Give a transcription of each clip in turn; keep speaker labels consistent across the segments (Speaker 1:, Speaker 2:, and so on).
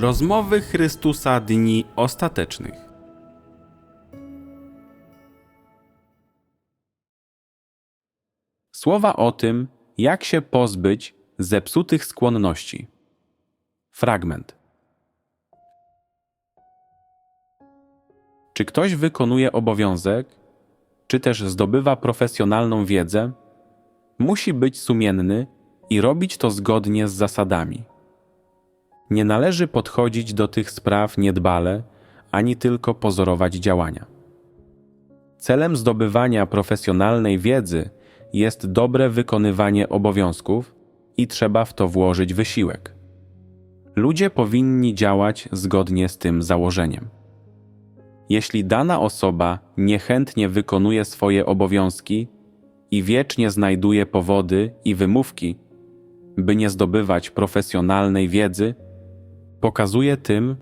Speaker 1: Rozmowy Chrystusa Dni Ostatecznych. Słowa o tym, jak się pozbyć zepsutych skłonności. Fragment. Czy ktoś wykonuje obowiązek, czy też zdobywa profesjonalną wiedzę, musi być sumienny i robić to zgodnie z zasadami. Nie należy podchodzić do tych spraw niedbale, ani tylko pozorować działania. Celem zdobywania profesjonalnej wiedzy jest dobre wykonywanie obowiązków i trzeba w to włożyć wysiłek. Ludzie powinni działać zgodnie z tym założeniem. Jeśli dana osoba niechętnie wykonuje swoje obowiązki i wiecznie znajduje powody i wymówki, by nie zdobywać profesjonalnej wiedzy, pokazuje tym,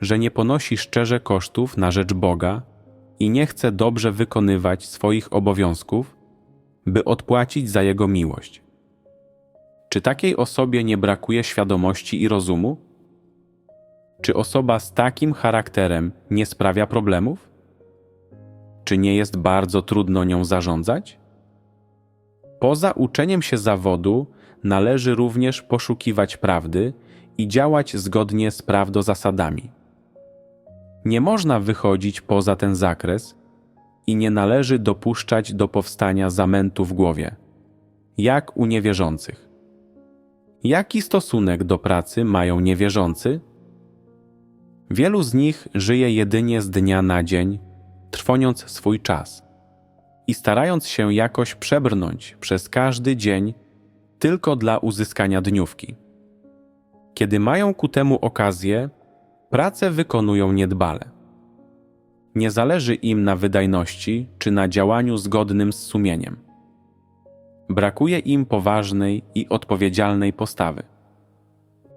Speaker 1: że nie ponosi szczerze kosztów na rzecz Boga i nie chce dobrze wykonywać swoich obowiązków, by odpłacić za Jego miłość. Czy takiej osobie nie brakuje świadomości i rozumu? Czy osoba z takim charakterem nie sprawia problemów? Czy nie jest bardzo trudno nią zarządzać? Poza uczeniem się zawodu należy również poszukiwać prawdy i działać zgodnie z prawdozasadami. Nie można wychodzić poza ten zakres i nie należy dopuszczać do powstania zamętu w głowie, jak u niewierzących. Jaki stosunek do pracy mają niewierzący? Wielu z nich żyje jedynie z dnia na dzień, trwoniąc swój czas i starając się jakoś przebrnąć przez każdy dzień tylko dla uzyskania dniówki. Kiedy mają ku temu okazję, pracę wykonują niedbale. Nie zależy im na wydajności czy na działaniu zgodnym z sumieniem. Brakuje im poważnej i odpowiedzialnej postawy.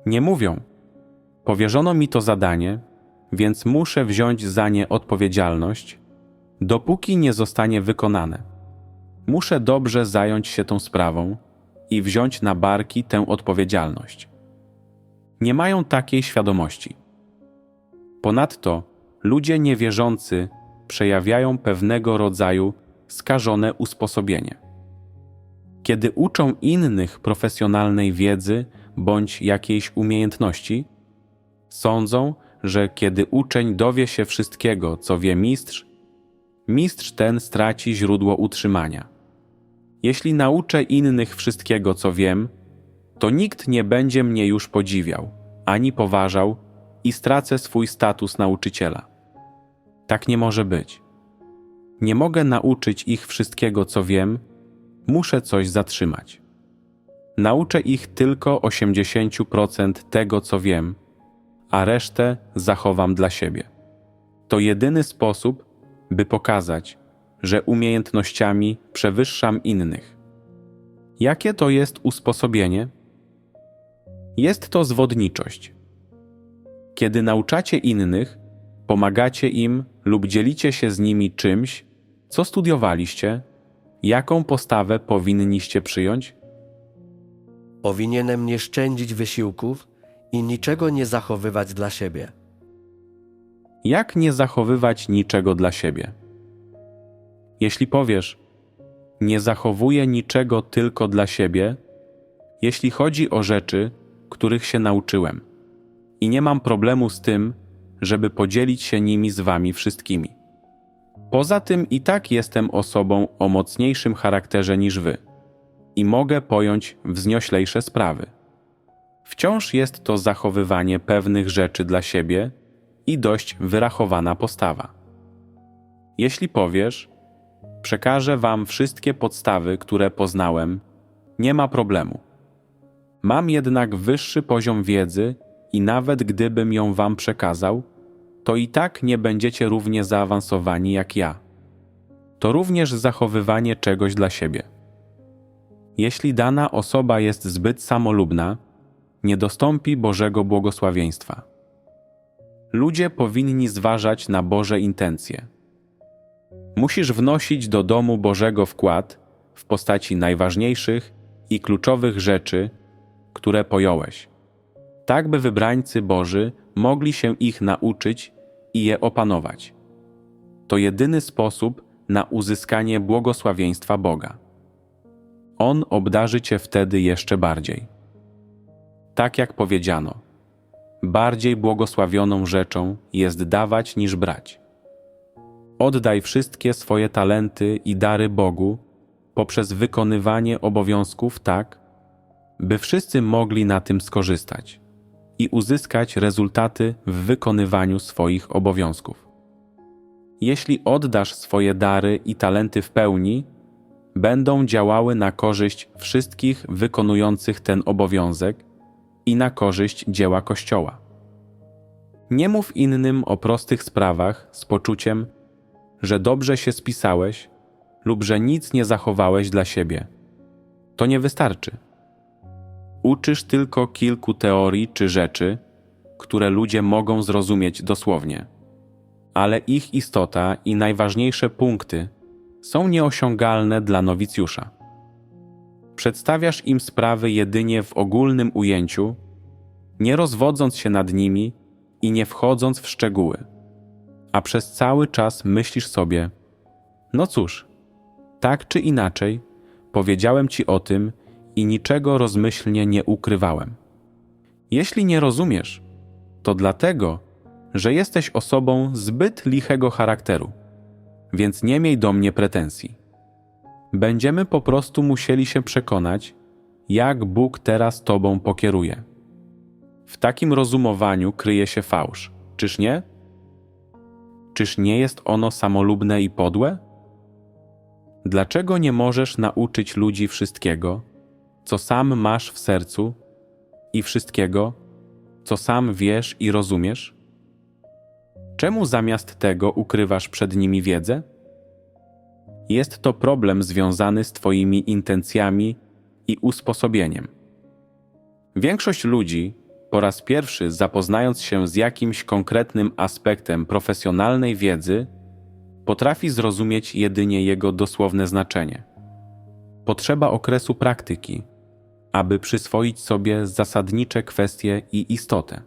Speaker 1: Nie mówią: Powierzono mi to zadanie, więc muszę wziąć za nie odpowiedzialność, dopóki nie zostanie wykonane. Muszę dobrze zająć się tą sprawą i wziąć na barki tę odpowiedzialność. Nie mają takiej świadomości. Ponadto ludzie niewierzący przejawiają pewnego rodzaju skażone usposobienie. Kiedy uczą innych profesjonalnej wiedzy bądź jakiejś umiejętności, sądzą, że kiedy uczeń dowie się wszystkiego, co wie mistrz, mistrz ten straci źródło utrzymania. Jeśli nauczę innych wszystkiego, co wiem, to nikt nie będzie mnie już podziwiał, ani poważał i stracę swój status nauczyciela. Tak nie może być. Nie mogę nauczyć ich wszystkiego, co wiem, muszę coś zatrzymać. Nauczę ich tylko 80% tego, co wiem, a resztę zachowam dla siebie. To jedyny sposób, by pokazać, że umiejętnościami przewyższam innych. Jakie to jest usposobienie? Jest to zwodniczość. Kiedy nauczacie innych, pomagacie im lub dzielicie się z nimi czymś, co studiowaliście, jaką postawę powinniście przyjąć?
Speaker 2: Powinienem nie szczędzić wysiłków i niczego nie zachowywać dla siebie.
Speaker 1: Jak nie zachowywać niczego dla siebie? Jeśli powiesz, nie zachowuję niczego tylko dla siebie, jeśli chodzi o rzeczy, których się nauczyłem, i nie mam problemu z tym, żeby podzielić się nimi z wami wszystkimi. Poza tym i tak jestem osobą o mocniejszym charakterze niż wy i mogę pojąć wznioślejsze sprawy. Wciąż jest to zachowywanie pewnych rzeczy dla siebie i dość wyrachowana postawa. Jeśli powiesz, przekażę wam wszystkie podstawy, które poznałem, nie ma problemu. Mam jednak wyższy poziom wiedzy i nawet gdybym ją wam przekazał, to i tak nie będziecie równie zaawansowani jak ja. To również zachowywanie czegoś dla siebie. Jeśli dana osoba jest zbyt samolubna, nie dostąpi Bożego błogosławieństwa. Ludzie powinni zważać na Boże intencje. Musisz wnosić do domu Bożego wkład w postaci najważniejszych i kluczowych rzeczy, które pojąłeś, tak by wybrańcy Boży mogli się ich nauczyć i je opanować. To jedyny sposób na uzyskanie błogosławieństwa Boga. On obdarzy cię wtedy jeszcze bardziej. Tak jak powiedziano, bardziej błogosławioną rzeczą jest dawać niż brać. Oddaj wszystkie swoje talenty i dary Bogu poprzez wykonywanie obowiązków tak, by wszyscy mogli na tym skorzystać i uzyskać rezultaty w wykonywaniu swoich obowiązków. Jeśli oddasz swoje dary i talenty w pełni, będą działały na korzyść wszystkich wykonujących ten obowiązek i na korzyść dzieła Kościoła. Nie mów innym o prostych sprawach z poczuciem, że dobrze się spisałeś lub że nic nie zachowałeś dla siebie. To nie wystarczy. Uczysz tylko kilku teorii czy rzeczy, które ludzie mogą zrozumieć dosłownie, ale ich istota i najważniejsze punkty są nieosiągalne dla nowicjusza. Przedstawiasz im sprawy jedynie w ogólnym ujęciu, nie rozwodząc się nad nimi i nie wchodząc w szczegóły, a przez cały czas myślisz sobie: No cóż, tak czy inaczej, powiedziałem ci o tym i niczego rozmyślnie nie ukrywałem. Jeśli nie rozumiesz, to dlatego, że jesteś osobą zbyt lichego charakteru, więc nie miej do mnie pretensji. Będziemy po prostu musieli się przekonać, jak Bóg teraz tobą pokieruje. W takim rozumowaniu kryje się fałsz, czyż nie? Czyż nie jest ono samolubne i podłe? Dlaczego nie możesz nauczyć ludzi wszystkiego, co sam masz w sercu i wszystkiego, co sam wiesz i rozumiesz? Czemu zamiast tego ukrywasz przed nimi wiedzę? Jest to problem związany z Twoimi intencjami i usposobieniem. Większość ludzi, po raz pierwszy zapoznając się z jakimś konkretnym aspektem profesjonalnej wiedzy, potrafi zrozumieć jedynie jego dosłowne znaczenie. Potrzeba okresu praktyki, aby przyswoić sobie zasadnicze kwestie i istotę.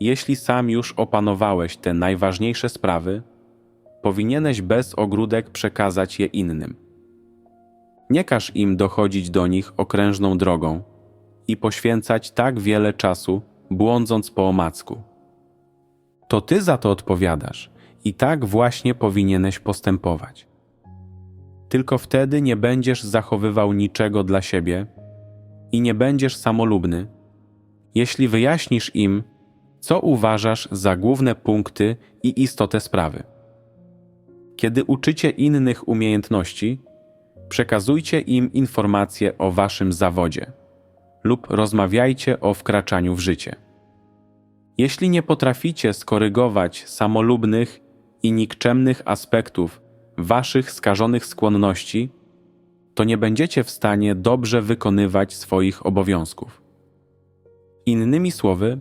Speaker 1: Jeśli sam już opanowałeś te najważniejsze sprawy, powinieneś bez ogródek przekazać je innym. Nie każ im dochodzić do nich okrężną drogą i poświęcać tak wiele czasu, błądząc po omacku. To ty za to odpowiadasz i tak właśnie powinieneś postępować. Tylko wtedy nie będziesz zachowywał niczego dla siebie i nie będziesz samolubny, jeśli wyjaśnisz im, co uważasz za główne punkty i istotę sprawy. Kiedy uczycie innych umiejętności, przekazujcie im informacje o waszym zawodzie lub rozmawiajcie o wkraczaniu w życie. Jeśli nie potraficie skorygować samolubnych i nikczemnych aspektów waszych skażonych skłonności, to nie będziecie w stanie dobrze wykonywać swoich obowiązków. Innymi słowy,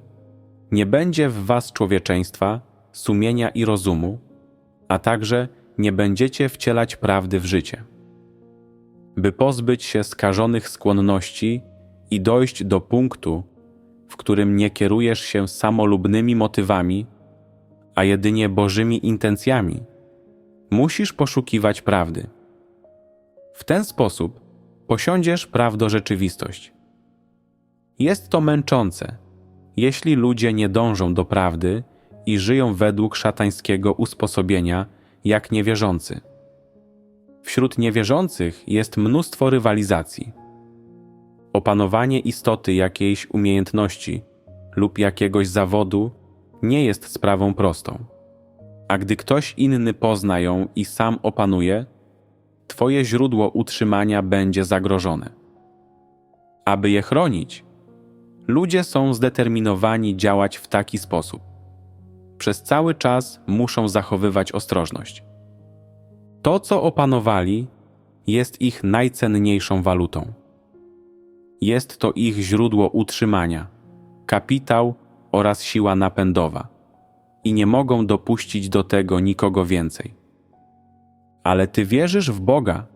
Speaker 1: nie będzie w was człowieczeństwa, sumienia i rozumu, a także nie będziecie wcielać prawdy w życie. By pozbyć się skażonych skłonności i dojść do punktu, w którym nie kierujesz się samolubnymi motywami, a jedynie Bożymi intencjami, musisz poszukiwać prawdy. W ten sposób posiądziesz prawdorzeczywistość. Jest to męczące, jeśli ludzie nie dążą do prawdy i żyją według szatańskiego usposobienia jak niewierzący. Wśród niewierzących jest mnóstwo rywalizacji. Opanowanie istoty jakiejś umiejętności lub jakiegoś zawodu nie jest sprawą prostą. A gdy ktoś inny pozna ją i sam opanuje, Twoje źródło utrzymania będzie zagrożone. Aby je chronić, ludzie są zdeterminowani działać w taki sposób. Przez cały czas muszą zachowywać ostrożność. To, co opanowali, jest ich najcenniejszą walutą. Jest to ich źródło utrzymania, kapitał oraz siła napędowa i nie mogą dopuścić do tego nikogo więcej. Ale ty wierzysz w Boga.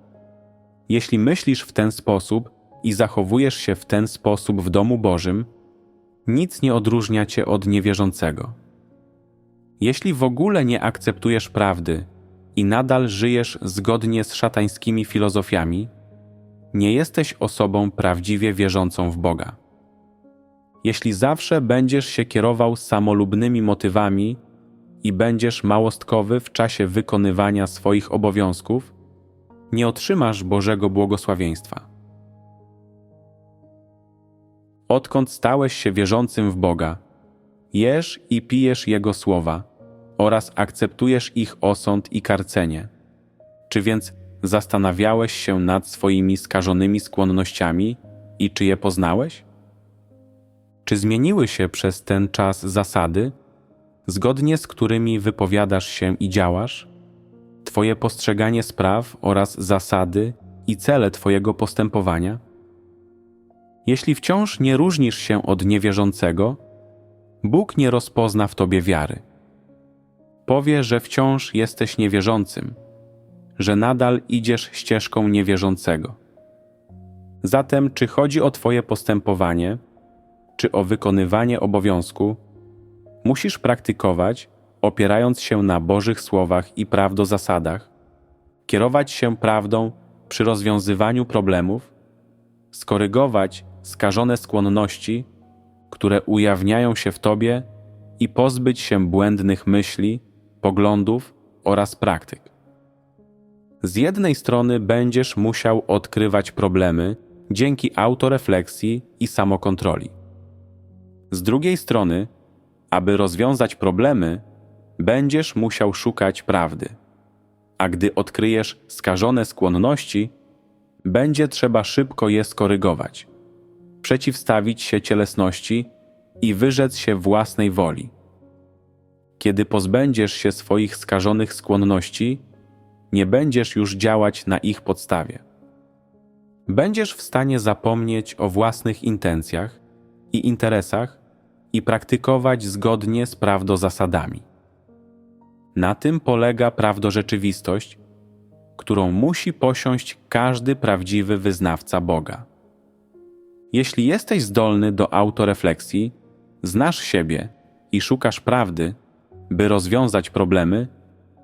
Speaker 1: Jeśli myślisz w ten sposób i zachowujesz się w ten sposób w domu Bożym, nic nie odróżnia cię od niewierzącego. Jeśli w ogóle nie akceptujesz prawdy i nadal żyjesz zgodnie z szatańskimi filozofiami, nie jesteś osobą prawdziwie wierzącą w Boga. Jeśli zawsze będziesz się kierował samolubnymi motywami i będziesz małostkowy w czasie wykonywania swoich obowiązków, nie otrzymasz Bożego błogosławieństwa. Odkąd stałeś się wierzącym w Boga, jesz i pijesz Jego słowa oraz akceptujesz ich osąd i karcenie. Czy więc zastanawiałeś się nad swoimi skażonymi skłonnościami i czy je poznałeś? Czy zmieniły się przez ten czas zasady, zgodnie z którymi wypowiadasz się i działasz? Twoje postrzeganie spraw oraz zasady i cele Twojego postępowania? Jeśli wciąż nie różnisz się od niewierzącego, Bóg nie rozpozna w Tobie wiary. Powie, że wciąż jesteś niewierzącym, że nadal idziesz ścieżką niewierzącego. Zatem, czy chodzi o Twoje postępowanie, czy o wykonywanie obowiązku, musisz praktykować, opierając się na Bożych słowach i prawdozasadach, kierować się prawdą przy rozwiązywaniu problemów, skorygować skażone skłonności, które ujawniają się w Tobie i pozbyć się błędnych myśli, poglądów oraz praktyk. Z jednej strony będziesz musiał odkrywać problemy dzięki autorefleksji i samokontroli. Z drugiej strony, aby rozwiązać problemy, będziesz musiał szukać prawdy. A gdy odkryjesz skażone skłonności, będzie trzeba szybko je skorygować, przeciwstawić się cielesności i wyrzec się własnej woli. Kiedy pozbędziesz się swoich skażonych skłonności, nie będziesz już działać na ich podstawie. Będziesz w stanie zapomnieć o własnych intencjach i interesach i praktykować zgodnie z prawdozasadami. Na tym polega prawdorzeczywistość, którą musi posiąść każdy prawdziwy wyznawca Boga. Jeśli jesteś zdolny do autorefleksji, znasz siebie i szukasz prawdy, by rozwiązać problemy,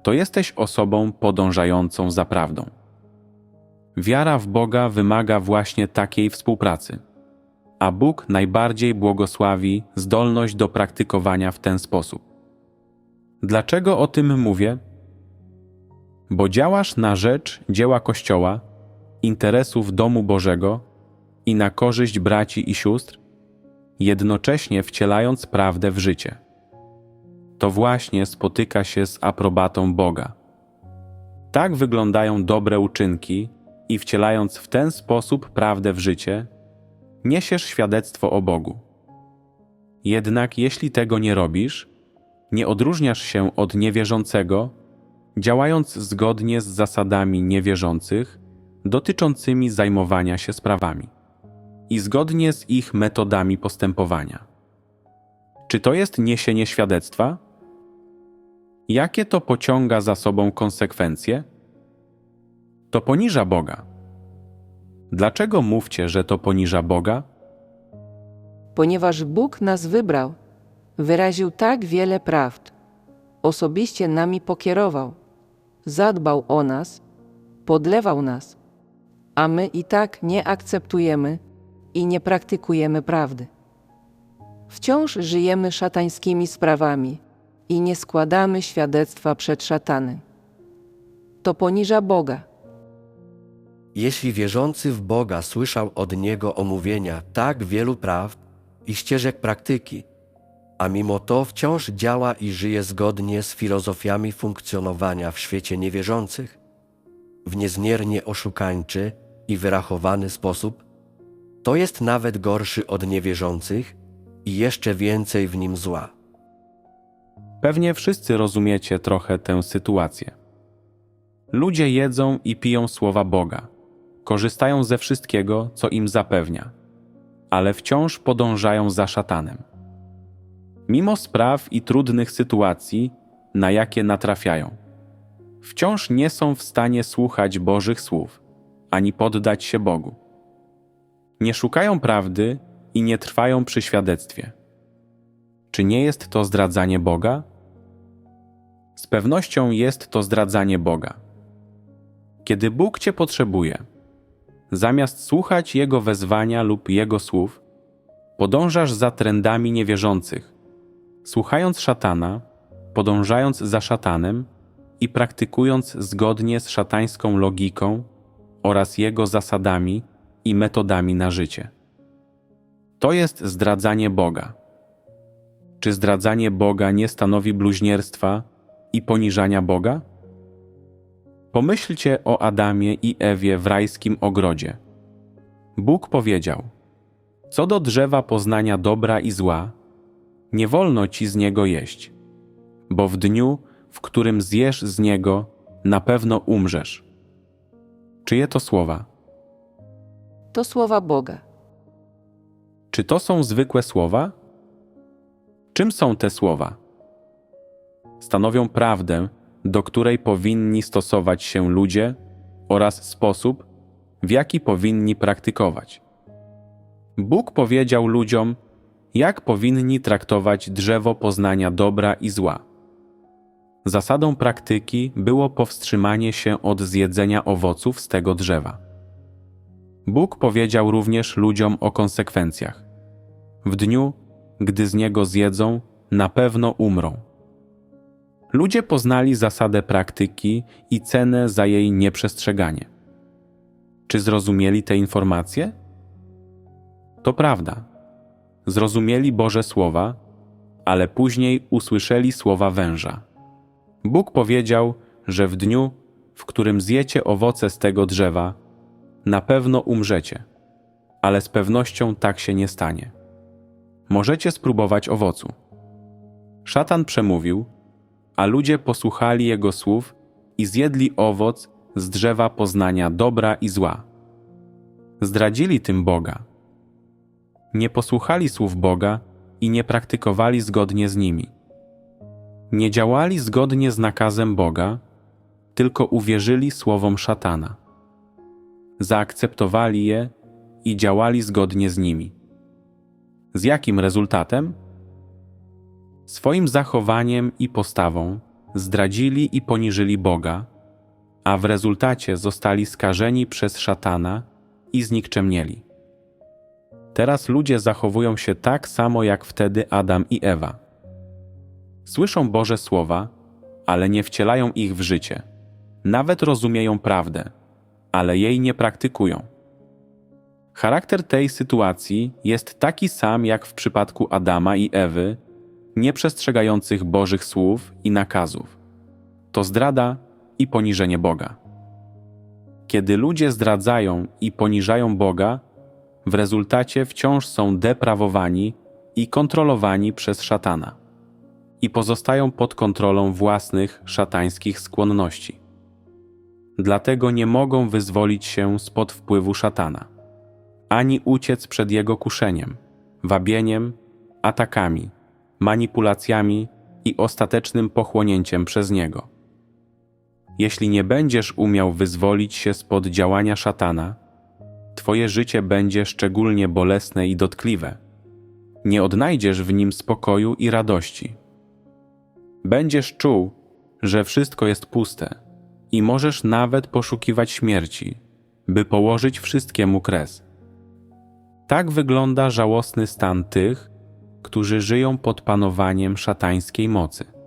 Speaker 1: to jesteś osobą podążającą za prawdą. Wiara w Boga wymaga właśnie takiej współpracy, a Bóg najbardziej błogosławi zdolność do praktykowania w ten sposób. Dlaczego o tym mówię? Bo działasz na rzecz dzieła Kościoła, interesów domu Bożego i na korzyść braci i sióstr, jednocześnie wcielając prawdę w życie. To właśnie spotyka się z aprobatą Boga. Tak wyglądają dobre uczynki i wcielając w ten sposób prawdę w życie, niesiesz świadectwo o Bogu. Jednak jeśli tego nie robisz, nie odróżniasz się od niewierzącego, działając zgodnie z zasadami niewierzących dotyczącymi zajmowania się sprawami i zgodnie z ich metodami postępowania. Czy to jest niesienie świadectwa? Jakie to pociąga za sobą konsekwencje? To poniża Boga. Dlaczego mówcie, że to poniża Boga?
Speaker 3: ponieważ Bóg nas wybrał, wyraził tak wiele prawd, osobiście nami pokierował, zadbał o nas, podlewał nas, a my i tak nie akceptujemy i nie praktykujemy prawdy. Wciąż żyjemy szatańskimi sprawami i nie składamy świadectwa przed szatanem. To poniża Boga.
Speaker 2: Jeśli wierzący w Boga słyszał od Niego omówienia tak wielu praw i ścieżek praktyki, a mimo to wciąż działa i żyje zgodnie z filozofiami funkcjonowania w świecie niewierzących, w niezmiernie oszukańczy i wyrachowany sposób, to jest nawet gorszy od niewierzących i jeszcze więcej w nim zła.
Speaker 1: Pewnie wszyscy rozumiecie trochę tę sytuację. Ludzie jedzą i piją słowa Boga, korzystają ze wszystkiego, co im zapewnia, ale wciąż podążają za szatanem. Mimo spraw i trudnych sytuacji, na jakie natrafiają, wciąż nie są w stanie słuchać Bożych słów ani poddać się Bogu. Nie szukają prawdy i nie trwają przy świadectwie, Czy nie jest to zdradzanie Boga? Z pewnością jest to zdradzanie Boga. Kiedy Bóg Cię potrzebuje, zamiast słuchać Jego wezwania lub Jego słów, podążasz za trendami niewierzących, słuchając szatana, podążając za szatanem i praktykując zgodnie z szatańską logiką oraz jego zasadami i metodami na życie. To jest zdradzanie Boga. Czy zdradzanie Boga nie stanowi bluźnierstwa i poniżania Boga? Pomyślcie o Adamie i Ewie w rajskim ogrodzie. Bóg powiedział: Co do drzewa poznania dobra i zła, nie wolno ci z niego jeść, bo w dniu, w którym zjesz z niego, na pewno umrzesz. Czyje to słowa?
Speaker 3: To słowa Boga.
Speaker 1: Czy to są zwykłe słowa? Czym są te słowa? Stanowią prawdę, do której powinni stosować się ludzie oraz sposób, w jaki powinni praktykować. Bóg powiedział ludziom, jak powinni traktować drzewo poznania dobra i zła. Zasadą praktyki było powstrzymanie się od zjedzenia owoców z tego drzewa. Bóg powiedział również ludziom o konsekwencjach. W dniu, gdy z niego zjedzą, na pewno umrą. Ludzie poznali zasadę praktyki i cenę za jej nieprzestrzeganie. Czy zrozumieli te informacje? To prawda. Zrozumieli Boże słowa, ale później usłyszeli słowa węża. Bóg powiedział, że w dniu, w którym zjecie owoce z tego drzewa, na pewno umrzecie, ale z pewnością tak się nie stanie. Możecie spróbować owocu. Szatan przemówił, a ludzie posłuchali jego słów i zjedli owoc z drzewa poznania dobra i zła. Zdradzili tym Boga. Nie posłuchali słów Boga i nie praktykowali zgodnie z nimi. Nie działali zgodnie z nakazem Boga, tylko uwierzyli słowom szatana. Zaakceptowali je i działali zgodnie z nimi. Z jakim rezultatem? Swoim zachowaniem i postawą zdradzili i poniżyli Boga, a w rezultacie zostali skażeni przez szatana i znikczemnieli. Teraz ludzie zachowują się tak samo jak wtedy Adam i Ewa. Słyszą Boże słowa, ale nie wcielają ich w życie. Nawet rozumieją prawdę, ale jej nie praktykują. Charakter tej sytuacji jest taki sam jak w przypadku Adama i Ewy, nieprzestrzegających Bożych słów i nakazów. To zdrada i poniżenie Boga. Kiedy ludzie zdradzają i poniżają Boga, w rezultacie wciąż są deprawowani i kontrolowani przez szatana i pozostają pod kontrolą własnych szatańskich skłonności. Dlatego nie mogą wyzwolić się spod wpływu szatana, ani uciec przed jego kuszeniem, wabieniem, atakami, manipulacjami i ostatecznym pochłonięciem przez niego. Jeśli nie będziesz umiał wyzwolić się spod działania szatana, Twoje życie będzie szczególnie bolesne i dotkliwe. Nie odnajdziesz w nim spokoju i radości. Będziesz czuł, że wszystko jest puste i możesz nawet poszukiwać śmierci, by położyć wszystkiemu kres. Tak wygląda żałosny stan tych, którzy żyją pod panowaniem szatańskiej mocy.